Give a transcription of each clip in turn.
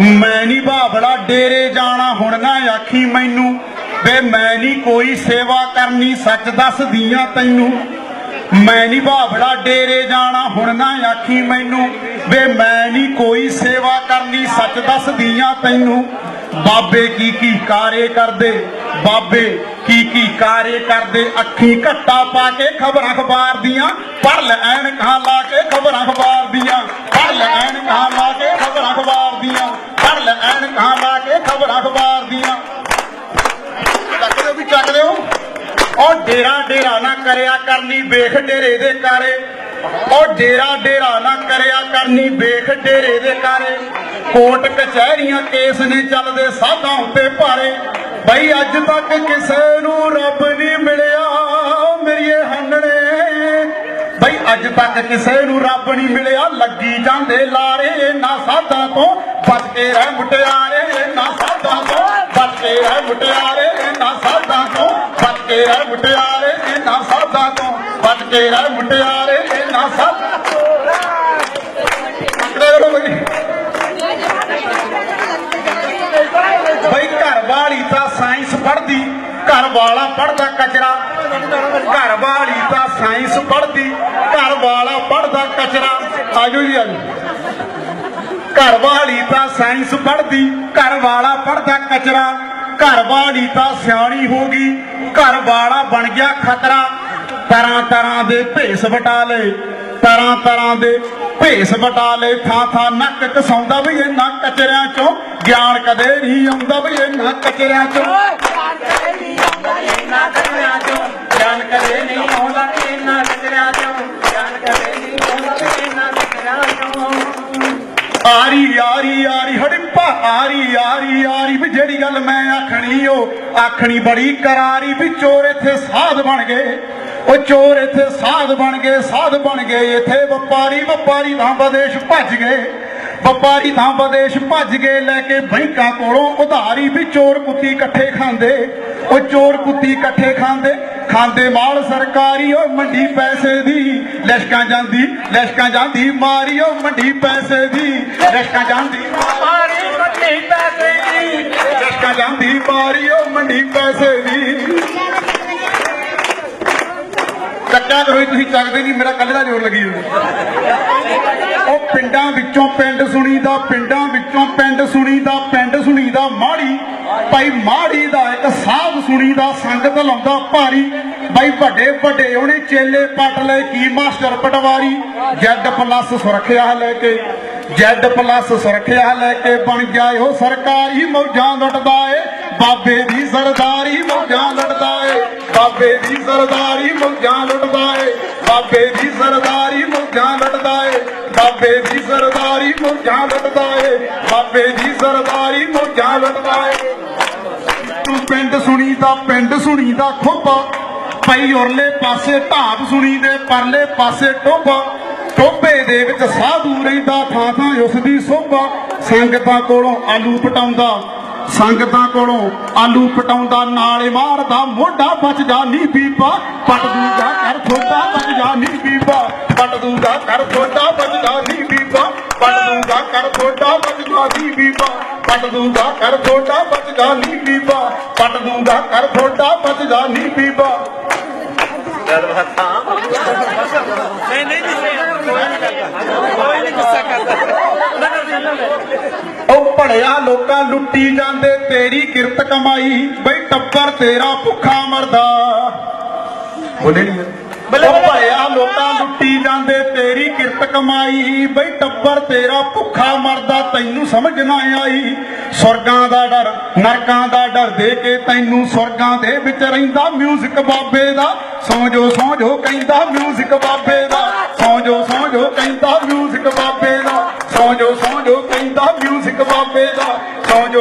ਮੈਂ ਨਹੀਂ ਬਾਬੜਾ ਡੇਰੇ ਜਾਣਾ ਹੁਣ ਨਾ ਆਖੀ ਮੈਨੂੰ। ਵੇ ਮੈਂ ਨਹੀਂ ਕੋਈ ਸੇਵਾ ਕਰਨੀ, ਸੱਚ ਦੱਸਦੀਆਂ ਤੈਨੂੰ। ਮੈਂ ਨਹੀਂ ਬਾਬੜਾ ਡੇਰੇ ਜਾਣਾ ਹੁਣ ਨਾ ਆਖੀ ਮੈਨੂੰ। ਵੇ ਮੈਂ ਨਹੀਂ ਕੋਈ ਸੇਵਾ ਕਰਨੀ, ਸੱਚ ਦੱਸਦੀਆਂ ਤੈਨੂੰ। ਬਾਬੇ ਕੀ ਕੀ ਕਾਰੇ ਕਰਦੇ, ਬਾਬੇ ਕੀ ਕੀ ਕਾਰੇ ਕਰਦੇ। ਅੱਖੀ ਘੱਟਾ ਪਾ ਕੇ ਖਬਰਾਂ ਅਖਬਾਰ ਦੀਆਂ ਪੜ ਲੈ ਐਨਕਾਂ ਲਾ ਕੇ ਖਬਰਾਂ ਅਖਬਾਰ ਦੀਆਂ ਪੜ ਲੈ ਲਾ ਅਖਬਾਰ ਦੀਆਂ। ਚੱਕ ਦਿਓ ਵੀ ਚੱਕ ਦਿਓ। ਉਹ ਡੇਰਾ ਡੇਰਾ ਨਾ ਕਰਿਆ ਕਰਨੀ, ਵੇਖ ਡੇਰੇ ਦੇ ਕਾਰੇ। ਉਹ ਡੇਰਾ ਡੇਰਾ ਨਾ ਕਰਿਆ ਕਰਨੀ, ਵੇਖ ਡੇਰੇ ਦੇ ਕਾਰੇ। ਕੋਟ ਕਚਹਿਰੀਆਂ ਕੇਸ ਨੇ ਚੱਲਦੇ ਸਾਧਾਂ ਉੱਤੇ ਭਾਰੇ। ਬਈ ਅੱਜ ਤੱਕ ਕਿਸੇ ਨੂੰ ਰੱਬ ਨਹੀਂ ਮਿਲਿਆ, ਮੇਰੀਏ ਹੰਨਣੇ। ਬਈ ਅੱਜ ਤੱਕ ਕਿਸੇ ਨੂੰ ਰੱਬ ਨਹੀਂ ਮਿਲਿਆ, ਲੱਗੀ ਜਾਂਦੇ ਲਾਰੇ। ਨਾ ਸਾਧਾਂ ਤੋਂ ਬਚ ਕੇ ਰਹਿ ਮੁਟਿਆਰੇ। ਕੇ ਰਹਿ ਮੁਟਿਆਰੇ, ਇਹਨਾਂ ਸਾਧਾਂ ਤੋਂ ਬਚ ਕੇ ਰਹਿ ਮੁਟਿਆਰੇ, ਇਹਨਾਂ ਸਾਧਾਂ ਤੋਂ ਬਚ ਕੇ ਰਹਿ ਮੁਟਿਆਰੇ, ਇਹਨਾਂ ਸਾਧਾਂ ਤੋਂ ਬਈ। ਘਰ ਵਾਲੀ ਤਾਂ ਸਾਇੰਸ ਪੜ੍ਹਦੀ, ਘਰ ਵਾਲਾ ਪੜ੍ਹਦਾ ਕਚਰਾ। ਘਰ ਵਾਲੀ ਤਾਂ ਸਾਇੰਸ ਪੜ੍ਹਦੀ, ਘਰ ਵਾਲਾ ਪੜ੍ਹਦਾ ਕਚਰਾ। ਆਜੋ ਜੀ ਆਜੋ ਘਰ ਵਾਲੀ ਤਾਂ ਸਾਇੰਸ ਪੜ੍ਹਦੀ, ਘਰ ਵਾਲਾ ਪੜ੍ਹਦਾ ਕਚਰਾ। ਘਰ ਵਾਲੀ ਤਾਂ ਸਿਆਣੀ ਹੋ ਗਈ। ਘਰ ਵਾਲਾ ਬਣ ਗਿਆ ਖਤਰਾ। ਤਰ੍ਹਾਂ ਤਰ੍ਹਾਂ ਦੇ ਭੇਸ ਵਟਾਲੇ ਤਰ੍ਹਾਂ ਤਰ੍ਹਾਂ ਦੇ ਭੇਸ ਵਟਾਲੇ ਥਾਂ ਥਾਂ ਨੱਕ ਕਸਾਉਂਦਾ ਵੀ ਇਹ ਨੱਕ ਕਚਰਿਆਂ ਚੋਂ ਗਿਆਨ ਕਦੇ ਨਹੀਂ ਆਉਂਦਾ ਵੀ ਇਹਨਾਂ ਕਚਰਿਆਂ ਚੋਂ। ਗਿਆਨ ਕਦੇ ਨਹੀਂ ਆਉਂਦਾ ਇਹਨਾਂ ਕਚਰਿਆਂ ਚੋਂ। ਗਿਆਨ ਕਦੇ ਨਹੀਂ ਆਉਂਦਾ ਆਰੀ ਆਰੀ ਆਰੀ, ਹੜਿੰਪਾ, ਆਰੀ ਆਰੀ ਆਰੀ ਵੀ ਜਿਹੜੀ ਗੱਲ ਮੈਂ ਆਖਣੀ ਉਹ ਆਖਣੀ ਬੜੀ ਕਰਾਰੀ ਵੀ ਚੋਰ ਇੱਥੇ ਸਾਧ ਬਣ ਗਏ। ਉਹ ਚੋਰ ਇੱਥੇ ਸਾਧ ਬਣ ਗਏ, ਸਾਧ ਬਣ ਗਏ, ਇੱਥੇ ਵਪਾਰੀ ਵਪਾਰੀ ਤਾਂ ਵਿਦੇਸ਼ ਭੱਜ ਗਏ। ਵਪਾਰੀ ਤਾਂ ਵਿਦੇਸ਼ ਭੱਜ ਗਏ, ਲੈ ਕੇ ਬੈਂਕਾਂ ਕੋਲੋਂ ਉਧਾਰੀ ਵੀ ਚੋਰ ਕੁੱਤੀ ਇਕੱਠੇ ਖਾਂਦੇ। ਉਹ ਚੋਰ ਕੁੱਤੀ ਇਕੱਠੇ ਖਾਂਦੇ ਖਾਂਦੇ ਮਾਲ ਸਰਕਾਰੀ, ਉਹ ਮੰਡੀ ਪੈਸੇ ਦੀ। ਲਸ਼ਕਾਂ ਜਾਂਦੀ ਲਸ਼ਕਾਂ ਜਾਂਦੀ ਮਾਰੀ, ਉਹ ਮੰਡੀ ਪੈਸੇ ਦੀ। ਲਸ਼ਕਾਂ ਜਾਂਦੀ ਮਾਰੀ, ਮੰਡੀ ਪੈਸੇ ਦੀ। ਲਸ਼ਕਾਂ ਜਾਂਦੀ ਮਾਰੀ, ਉਹ ਮੰਡੀ ਪੈਸੇ ਦੀ। ਚੱਕਿਆ ਕਰੋ ਤੁਸੀਂ ਚੱਕਦੇ ਨਹੀਂ, ਮੇਰਾ ਕੱਲੇ ਦਾ ਜ਼ੋਰ ਲੱਗੀ ਹੋਈ ਉਹ ਪਿੰਡਾਂ ਵਿੱਚੋਂ ਪਿੰਡ ਸੁਣੀਦਾ ਪਿੰਡਾਂ ਵਿੱਚੋਂ ਪਿੰਡ ਸੁਣੀਦਾ ਪਿੰਡ ਸੁਣੀਦਾ ਮਾੜੀ। ਭਾਈ ਮਾੜੀ ਦਾ ਇੱਕ ਸਾਧ ਸੁਣੀਦਾ ਸੰਗਤ ਲਾਉਂਦਾ ਭਾਰੀ। ਭਾਈ ਵੱਡੇ ਵੱਡੇ ਉਹਨੇ ਚੇਲੇ ਪੱਟ ਲਏ ਕੀ ਮਾਸਟਰ ਪਟਵਾਰੀ। ਜੈਡ ਪਲੱਸ ਸੁਰੱਖਿਆ ਲੈ ਕੇ, ਜੈਡ ਪਲੱਸ ਸੁਰੱਖਿਆ ਲੈ ਕੇ ਬਣ ਗਿਆ ਉਹ ਸਰਕਾਰੀ ਮੌਜਾਂ ਲੁੱਟਦਾ ਏ। ਬਾਬੇ ਦੀ ਸਰਦਾਰੀ ਮੌਜਾਂ ਲੁੱਟਦਾ ਏ। ਬਾਬੇ ਦੀ ਸਰਦਾਰੀ ਮੌਜਾਂ ਲੁੱਟਦਾ ਏ। ਬਾਬੇ ਦੀ ਸਰਦਾਰੀ ਬਾਬੇ ਦੀ ਸਰਦਾਰੀ ਮੌਜਾਂ ਲੁੱਟਦਾ ਏ ਬਾਬੇ ਦੀ ਸਰਦਾਰੀ ਮੌਜਾਂ ਲੁੱਟਦਾ ਏ ਤੂੰ ਪਿੰਡ ਸੁਣੀ ਦਾ ਪਿੰਡ ਸੁਣੀ ਦਾ ਖੋਬਾ। ਪਈ ਉਰਲੇ ਪਾਸੇ ਢਾਬ ਸੁਣੀ ਦੇ ਪਰਲੇ ਪਾਸੇ ਟੋਬਾ। ਟੋਬੇ ਦੇ ਵਿੱਚ ਸਾਧੂ ਰਹਿੰਦਾ ਥਾਂ ਥਾਂ ਉਸ ਦੀ ਸੋਭਾ ਸੰਗਤਾਂ ਕੋਲੋਂ ਆਲੂ ਪਟਾਉਂਦਾ ਸੰਗਤਾਂ ਕੋਲੋਂ ਆਲੂ ਪਟਾਉਂਦਾ, ਨਾਲੇ ਮਾਰਦਾ, ਮੋਢਾ ਬਚ ਜਾ ਨੀ ਬੀਬਾ, ਪਟ ਦੂਗਾ ਕਰ ਥੋੜਾ ਬਚ ਜਾ ਨੀ ਬੀਬਾ, ਪਟ ਦੂਗਾ ਕਰ ਥੋੜਾ ਬਚ ਜਾ ਬੀਬਾ, ਪਟ ਦੂਗਾ ਕਰ ਥੋੜਾ ਬਚ ਜਾ ਬੀਬਾ, ਪਟ ਦੂਗਾ ਕਰ ਥੋੜਾ ਬਚ ਜਾ ਬੀਬਾ, ਪਟ ਦੂਗਾ ਕਰ ਥੋੜਾ ਬਚ ਜਾ ਨੀ ਬੀਬਾ। ਨਹੀਂ ਨਹੀਂ, ਕੋਈ ਨਹੀਂ, ਗੁੱਸਾ ਕਰਦਾ। ਉਹ ਭੜਿਆ ਲੋਕਾਂ ਲੁੱਟੀ ਜਾਂਦੇ ਤੇਰੀ ਕਿਰਤ ਕਮਾਈ ਬਈ ਟੱਬਰ ਤੇਰਾ ਭੁੱਖਾ ਮਰਦਾ। ਬੋਲੇ ਨਹੀਂ ਉਹ ਭੜਿਆ ਲੋਕਾਂ ਲੁੱਟੀ ਜਾਂਦੇ ਤੇਰੀ ਕਿਰਤ ਕਮਾਈ ਬਈ ਟੱਬਰ ਤੇਰਾ ਭੁੱਖਾ ਮਰਦਾ ਤੈਨੂੰ ਸਮਝ ਨਾ ਆਈ। ਸੁਰਗਾਂ ਦਾ ਡਰ ਨਰਕਾਂ ਦਾ ਡਰ ਦੇ ਕੇ ਤੈਨੂੰ ਸੁਰਗਾਂ ਦੇ ਵਿੱਚ ਰਹਿੰਦਾ। ਮਿਊਜ਼ਿਕ ਬਾਬੇ ਦਾ ਸੌ ਜੋ ਸੌ ਜੋ ਕਹਿੰਦਾ ਮਿਊਜ਼ਿਕ ਬਾਬੇ ਦਾ।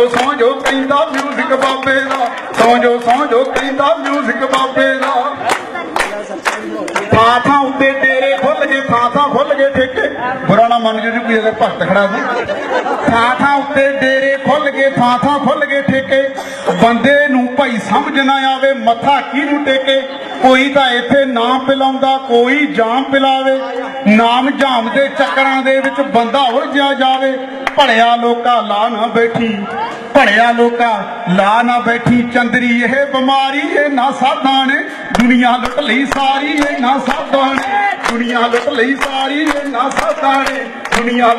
ਜੋ ਸੌ ਜੋ ਕਹਿੰਦਾ ਮਿਊਜ਼ਿਕ ਬਾਬੇ ਦਾ, ਸੌ ਜੋ ਸੌ ਜੋ ਕਹਿੰਦਾ ਮਿਊਜ਼ਿਕ ਬਾਬੇ ਦਾ। ਥਾਂ ਥਾਂ ਉੱਤੇ ਡੇਰੇ ਖੁੱਲ ਗਏ ਥਾਂ ਥਾਂ ਖੁੱਲ ਗਏ ਠੇਕੇ। ਬੁਰਾ ਨਾ ਮੰਨ ਜੋ ਕੋਈ ਅਗਰ ਭਗਤ ਖੜਾ ਸੀ। ਥਾਂ ਥਾਂ ਉੱਤੇ ਡੇਰੇ ਖੁੱਲ ਗਏ ਥਾਂ ਥਾਂ ਖੁੱਲ ਗਏ ਠੇਕੇ। ਬੰਦੇ ਨੂੰ ਭਾਈ ਸਮਝ ਨਾ ਆਵੇ, ਮੱਥਾ ਕਿਹਨੂੰ ਟੇਕੇ? ਕੋਈ ਤਾਂ ਇੱਥੇ ਨਾਮ ਪਿਲਾਉਂਦਾ, ਕੋਈ ਜਾਮ ਪਿਲਾਵੇ। ਨਾਮ ਜਾਮ ਦੇ ਚੱਕਰਾਂ ਦੇ ਵਿੱਚ ਬੰਦਾ ਉਲਝਿਆ ਜਾਵੇ। ਭੜਿਆ ਲੋਕਾ ਲਾ ਨਾ ਬੈਠੀ, ਭੜਿਆ ਲੋਕਾਂ ਲਾ ਨਾ ਬੈਠੀ। ਚੰਦਰੀ ਇਹ ਬਿਮਾਰੀ, ਇਹ ਨਾ ਸਾਧਾਂ ਨੇ। ਦੁਨੀਆ ਲੁੱਟ ਲਈ ਸਾਰੀ, ਇਹ ਨਾ ਸਾਧਾਂ ਨੇ। ਦੁਨੀਆ ਲੁੱਟ ਲਈ ਸਾਰੀ, ਇਹ ਨਾ ਸਾਧਾਂ ਨੇ। ਦੁਨੀਆ